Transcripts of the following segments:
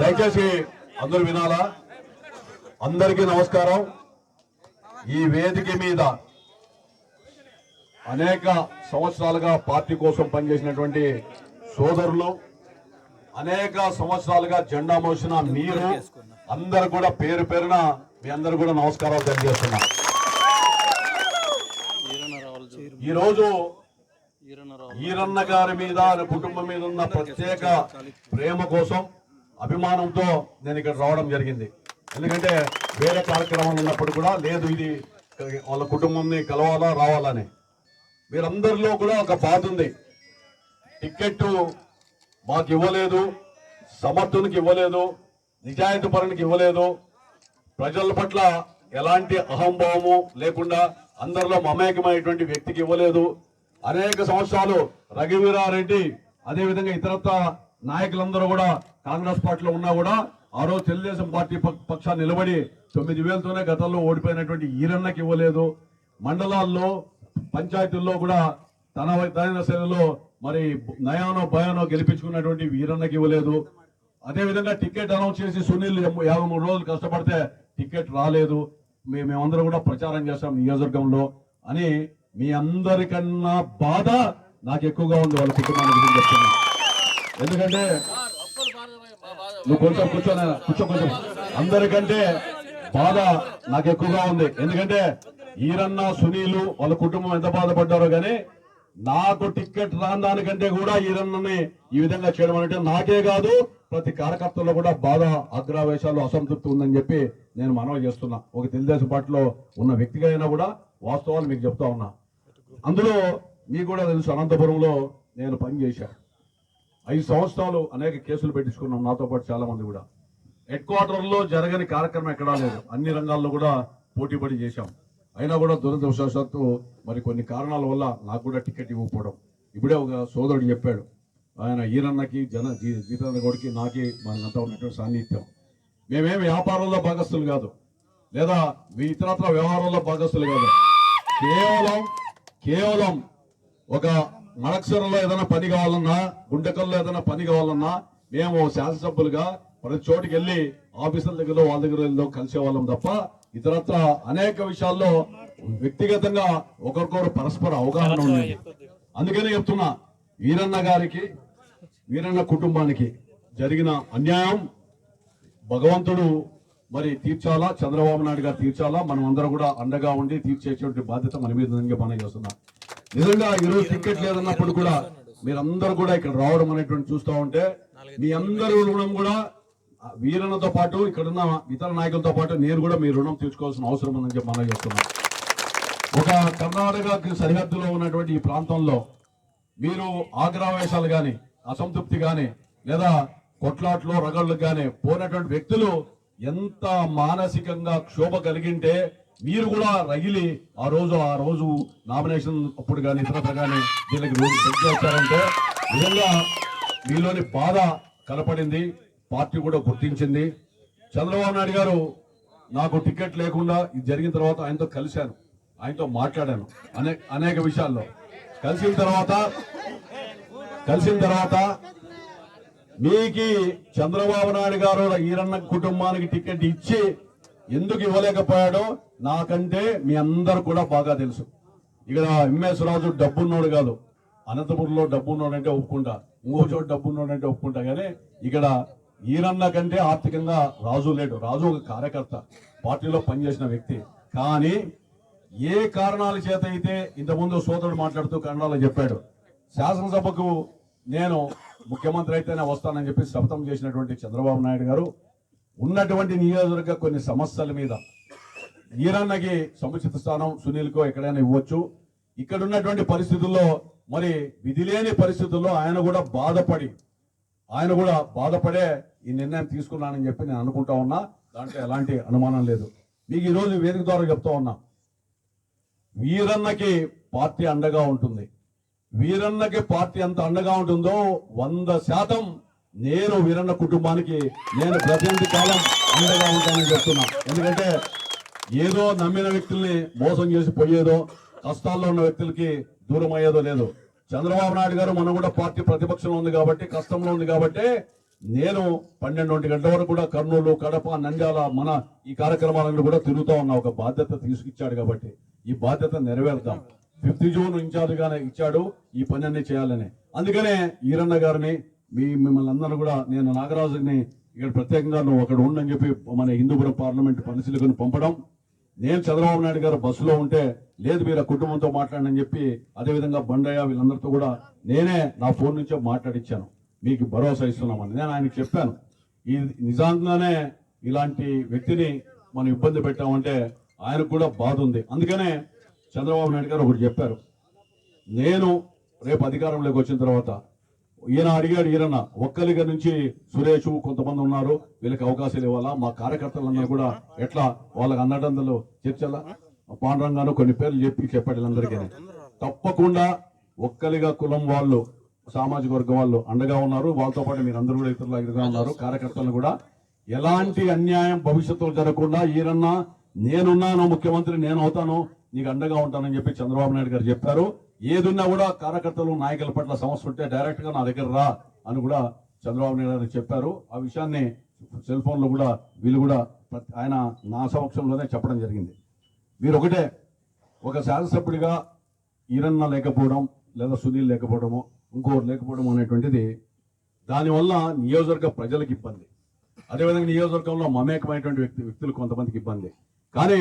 దయచేసి అందరూ వినాలా? అందరికీ నమస్కారం. ఈ వేదిక మీద అనేక సంవత్సరాలుగా పార్టీ కోసం పనిచేసినటువంటి సోదరులు అనేక సంవత్సరాలుగా జెండా మోసిన మీరు అందరు కూడా పేరు పేరున మీ అందరు కూడా నమస్కారాలు తెలియజేస్తున్నా ఈ రోజు ఈరన్న గారి మీద ఆయన కుటుంబం మీద ఉన్న ప్రత్యేక ప్రేమ కోసం అభిమానంతో నేను ఇక్కడ రావడం జరిగింది. ఎందుకంటే వేరే కార్యక్రమాలు ఉన్నప్పుడు కూడా లేదు ఇది వాళ్ళ కుటుంబంని కలవాలా రావాలని మీరందరిలో కూడా ఒక బాధ ఉంది. టికెట్ మాకు ఇవ్వలేదు సమర్థునికి ఇవ్వలేదు నిజాయితీ పరునికి ఇవ్వలేదు. ప్రజల పట్ల ఎలాంటి అహంభావము లేకుండా అందరిలో మమేకమైనటువంటి వ్యక్తికి ఇవ్వలేదు. అనేక సంవత్సరాలు రఘువీరారెడ్డి అదేవిధంగా ఇతరత్వ నాయకులందరూ కూడా కాంగ్రెస్ పార్టీలో ఉన్నా కూడా ఆ రోజు తెలుగుదేశం పార్టీ పక్షాన్ని నిలబడి తొమ్మిది వేలతోనే గతంలో ఓడిపోయినటువంటి ఈరన్నకి ఇవ్వలేదు. మండలాల్లో పంచాయతీల్లో కూడా తన తన శైలిలో మరి నయానో భయానో గెలిపించుకున్నటువంటి వీరన్నకి ఇవ్వలేదు. అదే విధంగా టికెట్ అనౌన్స్ చేసి సునీల్ యాభై మూడు రోజులు కష్టపడితే టికెట్ రాలేదు. మే- మేమందరం కూడా ప్రచారం చేస్తాం నియోజకవర్గంలో అని మీ అందరికన్నా బాధ నాకు ఎక్కువగా ఉంది వాళ్ళ కుటుంబానికి గురించి చెప్తున్నా. ఎందుకంటే నువ్వు కొంచెం కూర్చోనా? కూర్చో కొంచెం. అందరికంటే బాధ నాకు ఎక్కువగా ఉంది. ఎందుకంటే ఈరన్న సునీలు వాళ్ళ కుటుంబం ఎంత బాధపడ్డారో కానీ నాకు టికెట్ రాని దానికంటే కూడా ఈరన్నని ఈ విధంగా చేయడం అంటే నాకే కాదు ప్రతి కార్యకర్తల్లో కూడా బాధ అగ్రావేశాలు అసంతృప్తి ఉందని చెప్పి నేను మనవి చేస్తున్నా. ఒక తెలుగుదేశం పార్టీలో ఉన్న వ్యక్తిగా అయినా కూడా వాస్తవాలు మీకు చెప్తా ఉన్నా. అందులో మీకు కూడా తెలుసు అనంతపురంలో నేను పనిచేశాను ఐదు సంవత్సరాలు అనేక కేసులు పెట్టించుకున్నాం నాతో పాటు చాలా మంది కూడా. హెడ్ క్వార్టర్లో జరగని కార్యక్రమం ఎక్కడా లేదు. అన్ని రంగాల్లో కూడా పోటీ పడి చేశాం. అయినా కూడా దురదృష్టవశాత్తు మరి కొన్ని కారణాల వల్ల నాకు కూడా టికెట్ ఇవ్వకపోవడం. ఇప్పుడే ఒక సోదరుడు చెప్పాడు ఆయన ఈరన్నకి జన జీ- జీతేంద్ర గౌడ్కి నాకి మనకంతా ఉన్నటువంటి సాన్నిధ్యం మేమేం వ్యాపారంలో భాగస్తులు కాదు లేదా మీ ఇతరత్ర వ్యవహారంలో భాగస్తులు కాదు. కేవలం కేవలం ఒక మడక్సరంలో ఏదైనా పని కావాలన్నా గుంటకల్లో ఏదైనా పని కావాలన్నా మేము శాసనసభ్యులుగా ప్రతి చోటికి వెళ్ళి ఆఫీసుల దగ్గర వాళ్ళ దగ్గర వెళ్ళి కలిసే వాళ్ళం తప్ప ఇతరత్ర అనేక విషయాల్లో వ్యక్తిగతంగా ఒకరికొకరు పరస్పర అవగాహన ఉంది అందుకనే చెప్తున్నా వీరన్న గారికి వీరన్న కుటుంబానికి జరిగిన అన్యాయం భగవంతుడు మరి తీర్చాలా? చంద్రబాబు నాయుడు గారు తీర్చాలా? మనం అందరం కూడా అండగా ఉండి తీర్చేటువంటి బాధ్యత మన మీద ఉందని మనం చేస్తున్నాం. నిజంగా ఈరోజు టికెట్ లేదన్నప్పుడు కూడా మీరందరూ కూడా ఇక్కడ రావడం అనేటువంటి చూస్తూ ఉంటే మీ అందరి రుణం కూడా ఆ వీరన్నతో పాటు ఇక్కడున్న ఇతర నాయకులతో పాటు నేను కూడా మీ రుణం తీర్చుకోవాల్సిన అవసరం ఉందని చెప్పి మనం చేస్తున్నాం. ఒక కర్ణాటక సరిహద్దులో ఉన్నటువంటి ఈ ప్రాంతంలో మీరు ఆగ్రావేశాలు కానీ అసంతృప్తి కానీ లేదా కొట్లాట్లు రగళ్ళు కానీ పోయినటువంటి వ్యక్తులు ఎంత మానసికంగా క్షోభ కలిగింటే మీరు కూడా రగిలి ఆ రోజు ఆ రోజు నామినేషన్ అప్పుడు కానీ ఇతరత కానీ దీనికి వచ్చారంటే నిజంగా మీలోని బాధ కనపడింది పార్టీ కూడా గుర్తించింది. చంద్రబాబు నాయుడు గారు నాకు టికెట్ లేకుండా ఇది జరిగిన తర్వాత ఆయనతో కలిశాను. ఆయనతో మాట్లాడాను అనే అనేక విషయాల్లో. కలిసిన తర్వాత కలిసిన తర్వాత మీకి చంద్రబాబు నాయుడు గారు ఈరన్న కుటుంబానికి టికెట్ ఇచ్చి ఎందుకు ఇవ్వలేకపోయాడో నాకంటే మీ అందరు కూడా బాగా తెలుసు. ఇక్కడ ఎంఎస్ రాజు డబ్బున్నోడు కాదు అనంతపురంలో డబ్బున్నోడంటే ఒప్పుకుంటా ఇంకో చోటు డబ్బున్నోడంటే ఒప్పుకుంటా. కానీ ఇక్కడ ఈరన్న కంటే ఆర్థికంగా రాజు లేడు. రాజు ఒక కార్యకర్త పార్టీలో పనిచేసిన వ్యక్తి. కానీ ఏ కారణాల చేత అయితే ఇంతకుముందు సోదరుడు మాట్లాడుతూ కన్నడలో చెప్పాడు శాసనసభకు నేను ముఖ్యమంత్రి అయితేనే వస్తానని చెప్పి శపథం చేసినటువంటి చంద్రబాబు నాయుడు గారు ఉన్నటువంటి నియోజకవర్గ కొన్ని సమస్యల మీద ఈరన్నకి సముచిత స్థానం సునీల్కో ఎక్కడైనా ఇవ్వచ్చు. ఇక్కడ ఉన్నటువంటి పరిస్థితుల్లో మరి విధి లేని పరిస్థితుల్లో ఆయన కూడా బాధపడి ఆయన కూడా బాధపడే ఈ నిర్ణయం తీసుకున్నానని చెప్పి నేను అనుకుంటా ఉన్నా. దాంట్లో ఎలాంటి అనుమానం లేదు. మీకు ఈరోజు వేదిక ద్వారా చెప్తా ఉన్నా వీరన్నకి పార్టీ అండగా ఉంటుంది. వీరన్నకి పార్టీ ఎంత అండగా ఉంటుందో వంద శాతం నేను వీరన్న కుటుంబానికి నేను ప్రతినిధి కాలం అండగా ఉంటానని చెప్తున్నా. ఎందుకంటే ఏదో నమ్మిన వ్యక్తుల్ని మోసం చేసి పోయేదో కష్టాల్లో ఉన్న వ్యక్తులకి దూరం అయ్యేదో లేదు. చంద్రబాబు నాయుడు గారు మనం కూడా పార్టీ ప్రతిపక్షంలో ఉంది కాబట్టి కష్టంలో ఉంది కాబట్టి నేను పన్నెండు ఒంటి గంటల వరకు కూడా కర్నూలు కడప నంద్యాల మన ఈ కార్యక్రమాలను కూడా తిరుగుతూ ఉన్న ఒక బాధ్యత తీసుకిచ్చాడు కాబట్టి ఈ బాధ్యత నెరవేర్తాం. ఫిఫ్త్ జోన్ ఇన్ఛార్జ్గానే ఇచ్చాడు ఈ పని అన్ని చేయాలని. అందుకనే ఈరన్న గారిని మీ మిమ్మల్ని అందరూ కూడా నేను నాగరాజుని ఇక్కడ ప్రత్యేకంగా నువ్వు అక్కడ ఉండని చెప్పి మన హిందూపురం పార్లమెంట్ పరిశీలకుని పంపడం. నేను చంద్రబాబు నాయుడు గారు బస్సులో ఉంటే లేదు మీరు ఆ కుటుంబంతో మాట్లాడని చెప్పి అదేవిధంగా బండయ్య వీళ్ళందరితో కూడా నేనే నా ఫోన్ నుంచే మాట్లాడిచ్చాను. మీకు భరోసా ఇస్తున్నామని నేను ఆయనకు చెప్పాను. ఈ నిజంగానే ఇలాంటి వ్యక్తిని మనం ఇబ్బంది పెట్టామంటే ఆయనకు కూడా బాధ ఉంది. అందుకనే చంద్రబాబు నాయుడు గారు ఒకటి చెప్పారు. నేను రేపు అధికారంలోకి వచ్చిన తర్వాత ఈయన అడిగాడు ఈయన ఒక్కలిగా నుంచి సురేష్ కొంతమంది ఉన్నారు వీళ్ళకి అవకాశాలు ఇవ్వాలా? మా కార్యకర్తలన్నా కూడా ఎట్లా వాళ్ళకి అన్నదండలు చర్చలా పాండురంగాను కొన్ని పేర్లు చెప్పి చెప్పాడు వీళ్ళందరికీ. తప్పకుండా ఒక్కలిగా కులం వాళ్ళు సామాజిక వర్గం వాళ్ళు అండగా ఉన్నారు. వాళ్ళతో పాటు మీరు అందరూ కూడా ఇతరులు ఎదురుగా ఉన్నారు. కార్యకర్తలు కూడా ఎలాంటి అన్యాయం భవిష్యత్తులో జరగకుండా ఈరన్నా నేనున్నాను ముఖ్యమంత్రి నేను అవుతాను నీకు అండగా ఉంటానని చెప్పి చంద్రబాబు నాయుడు గారు చెప్పారు. ఏదున్నా కూడా కార్యకర్తలు నాయకుల పట్ల సమస్య ఉంటే డైరెక్ట్గా నా దగ్గర రా అని కూడా చంద్రబాబు నాయుడు గారు చెప్పారు. ఆ విషయాన్ని సెల్ ఫోన్లో కూడా వీళ్ళు కూడా ఆయన నా సమక్షంలోనే చెప్పడం జరిగింది. మీరు ఒకటే ఒక శాసనసభ్యుడిగా ఈరన్న లేకపోవడం లేదా సునీల్ లేకపోవడము ఇంకోరు లేకపోవడం అనేటువంటిది దానివల్ల నియోజకవర్గ ప్రజలకు ఇబ్బంది. అదేవిధంగా నియోజకవర్గంలో మమేకమైనటువంటి వ్యక్తి వ్యక్తులు కొంతమందికి ఇబ్బంది. కానీ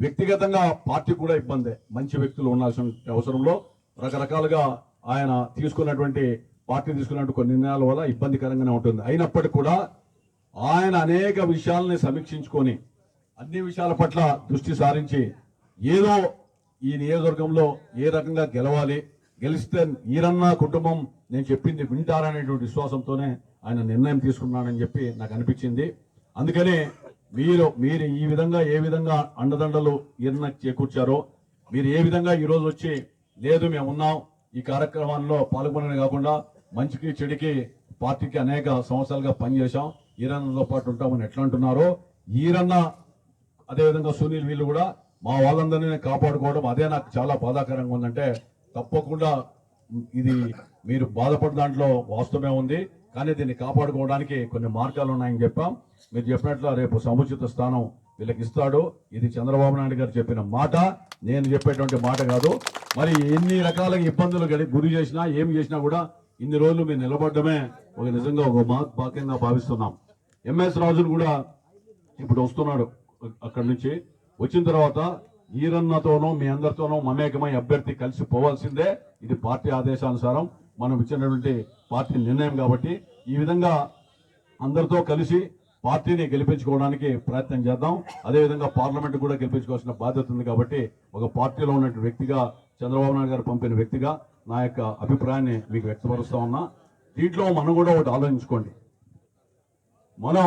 వ్యక్తిగతంగా పార్టీ కూడా ఇబ్బందే. మంచి వ్యక్తులు ఉండాల్సిన అవసరంలో రకరకాలుగా ఆయన తీసుకున్నటువంటి పార్టీ తీసుకున్నటువంటి కొన్ని నిర్ణయాల వల్ల ఇబ్బందికరంగానే ఉంటుంది. అయినప్పటికీ కూడా ఆయన అనేక విషయాలని సమీక్షించుకొని అన్ని విషయాల పట్ల దృష్టి సారించి ఏదో ఈ నియోజకవర్గంలో ఏ రకంగా గెలవాలి గెలిస్తే ఈరన్న కుటుంబం నేను చెప్పింది వింటారనేటువంటి విశ్వాసంతోనే ఆయన నిర్ణయం తీసుకున్నానని చెప్పి నాకు అనిపించింది. అందుకనే మీరు మీరు ఈ విధంగా ఏ విధంగా అండదండలు ఈరన్న చేకూర్చారో మీరు ఏ విధంగా ఈరోజు వచ్చి లేదు మేము ఉన్నాం ఈ కార్యక్రమాల్లో పాల్గొనడమే కాకుండా మంచికి చెడికి పార్టీకి అనేక సంవత్సరాలుగా పనిచేశాం ఈరన్నతో పాటు ఉంటామని ఎట్లా అంటున్నారో ఈరన్న అదేవిధంగా సునీల్ వీళ్ళు కూడా మా వాళ్ళందరినీ కాపాడుకోవడం అదే నాకు చాలా బాధాకరంగా ఉందంటే తప్పకుండా ఇది మీరు బాధపడిన దాంట్లో వాస్తవమే ఉంది. కానీ దీన్ని కాపాడుకోవడానికి కొన్ని మార్గాలు ఉన్నాయని చెప్పాం. మీరు చెప్పినట్లు రేపు సముచిత స్థానం వీళ్ళకి ఇస్తాడు. ఇది చంద్రబాబు నాయుడు గారు చెప్పిన మాట. నేను చెప్పేటువంటి మాట కాదు. మరి ఎన్ని రకాల ఇబ్బందులు గురి చేసినా ఏం చేసినా కూడా ఇన్ని రోజులు మీరు నిలబడమే ఒక నిజంగా ఒక మా భాగ్యంగా భావిస్తున్నాం. ఎంఎస్ రాజును కూడా ఇప్పుడు వస్తున్నాడు అక్కడి నుంచి. వచ్చిన తర్వాత ఈరన్నతోనూ మీ అందరితోనూ మమేకమై అభ్యర్థి కలిసి పోవాల్సిందే. ఇది పార్టీ ఆదేశానుసారం. మనం ఇచ్చినటువంటి పార్టీ నిర్ణయం కాబట్టి ఈ విధంగా అందరితో కలిసి పార్టీని గెలిపించుకోవడానికి ప్రయత్నం చేద్దాం. అదేవిధంగా పార్లమెంట్ కూడా గెలిపించుకోవాల్సిన బాధ్యత ఉంది కాబట్టి ఒక పార్టీలో ఉన్నటువంటి వ్యక్తిగా చంద్రబాబు నాయుడు గారు పంపిన వ్యక్తిగా నా యొక్క అభిప్రాయాన్ని మీకు వ్యక్తపరుస్తా ఉన్నా. దీంట్లో మనం కూడా ఒకటి ఆలోచించుకోండి. మనం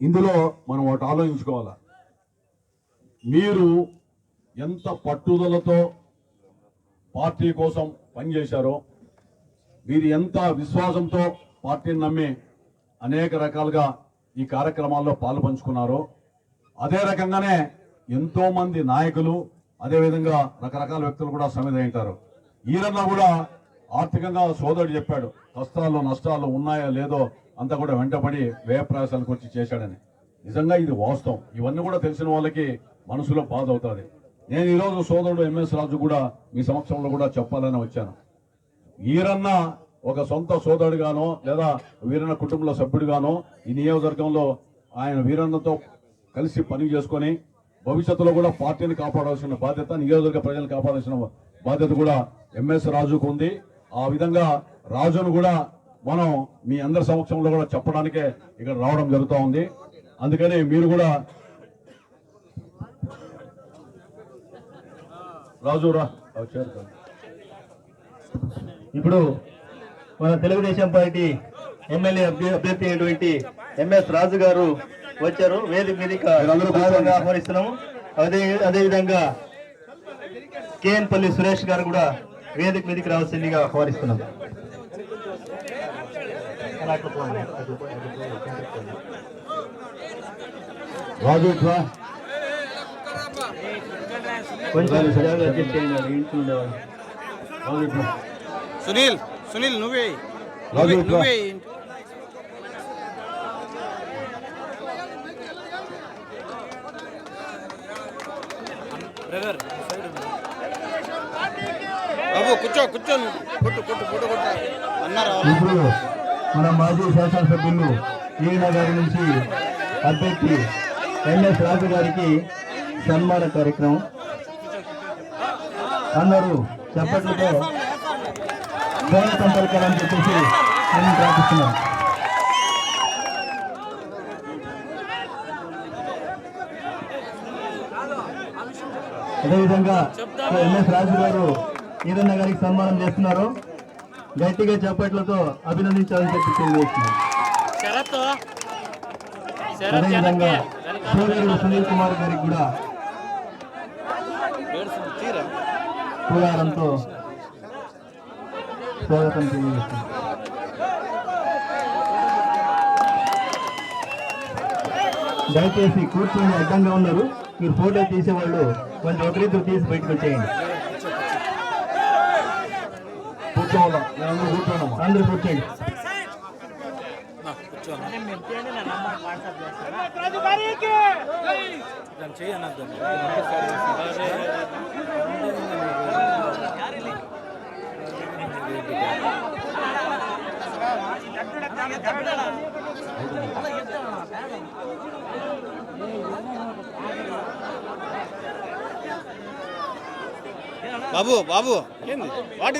ఇందులో మనం ఒకటి ఆలోచించుకోవాలా? మీరు ఎంత పట్టుదలతో పార్టీ కోసం పనిచేశారో మీరు ఎంత విశ్వాసంతో పార్టీని నమ్మి అనేక రకాలుగా ఈ కార్యక్రమాల్లో పాలు పంచుకున్నారో అదే రకంగానే ఎంతోమంది నాయకులు అదేవిధంగా రకరకాల వ్యక్తులు కూడా సమిధయింటారు ఈరన్న కూడా ఆర్థికంగా సోదరుడు చెప్పాడు కష్టాలు నష్టాలు ఉన్నాయో లేదో అంతా కూడా వెంటపడి వ్యయ వచ్చి చేశాడని. నిజంగా ఇది వాస్తవం. ఇవన్నీ కూడా తెలిసిన వాళ్ళకి మనసులో బాధ అవుతుంది నేను ఈరోజు సోదరుడు ఎంఎస్ రాజు కూడా మీ సమక్షంలో కూడా చెప్పాలని వచ్చాను. వీరన్న ఒక సొంత సోదరుడుగానో లేదా వీరన్న కుటుంబంలో సభ్యుడుగానో ఈ నియోజకవర్గంలో ఆయన వీరన్నతో కలిసి పని చేసుకొని భవిష్యత్తులో కూడా పార్టీని కాపాడాల్సిన బాధ్యత నియోజకవర్గ ప్రజలను కాపాడాల్సిన బాధ్యత కూడా ఎంఎస్ రాజుకు ఉంది. ఆ విధంగా రాజును కూడా మనం మీ అందరి సమక్షంలో కూడా చెప్పడానికే ఇక్కడ రావడం జరుగుతూ ఉంది. అందుకని మీరు కూడా రాజు రా. వచ్చారు కదా. ఇప్పుడు మన తెలుగుదేశం పార్టీ ఎమ్మెల్యే అభ్య- అభ్యర్థి అయినటువంటి ఎంఎస్ రాజు గారు వచ్చారు. వేదిక మీదకి ఆహ్వానిస్తున్నాము. అదే అదే విధంగా కేఎన్ పల్లి సురేష్ గారు కూడా వేదిక మీదకి రావాల్సిందిగా ఆహ్వానిస్తున్నాం రాజు ఇట్రా కొంచెం జాగ్రత్త అడ్జస్ట్ చేయండి వాళ్ళు ఇంట్లో ఉండేవాళ్ళు రాజు ఇట్లా. సునీల్ సునీల్ నువ్వే రాజు ఇట్లా. నువ్వే బాబు కూర్చో కూర్చో నువ్వు. కొట్టు కొట్టు కొట్టు కొట్టు అన్నారు ఇప్పుడు మన మాజీ శాసనసభ్యులు ఈయన గారి నుంచి అభ్యర్థి ఎన్ఎస్ రాజు గారికి సన్మాన కార్యక్రమం. అందరూ చెప్పట్లతో స్వాగతం సంపర్కాలని చెప్పేసి నేను ప్రార్థిస్తున్నాను. అదేవిధంగా ఎంఎస్ రాజు గారు ఈరన్న గారికి సన్మానం చేస్తున్నారు. గట్టిగా చప్పట్లతో అభినందించాలని చెప్పి తెలియజేస్తున్నారు అదేవిధంగా సోదరుడు సునీల్ కుమార్ గారికి కూడా పూలారంతో స్వాగతం తెలియజేస్తున్నారు దయచేసి కూర్చొని అడ్డంగా ఉన్నారు. మీరు ఫోటో తీసేవాళ్ళు కొంచెం ఒకరిద్దరు తీసి బయటకు వచ్చేయండి. కూర్చోవాలా నేను కూర్చోనమ్మా అందరూ కూర్చోండి దాన్ని బాబు బాబు. ఏంది వాట్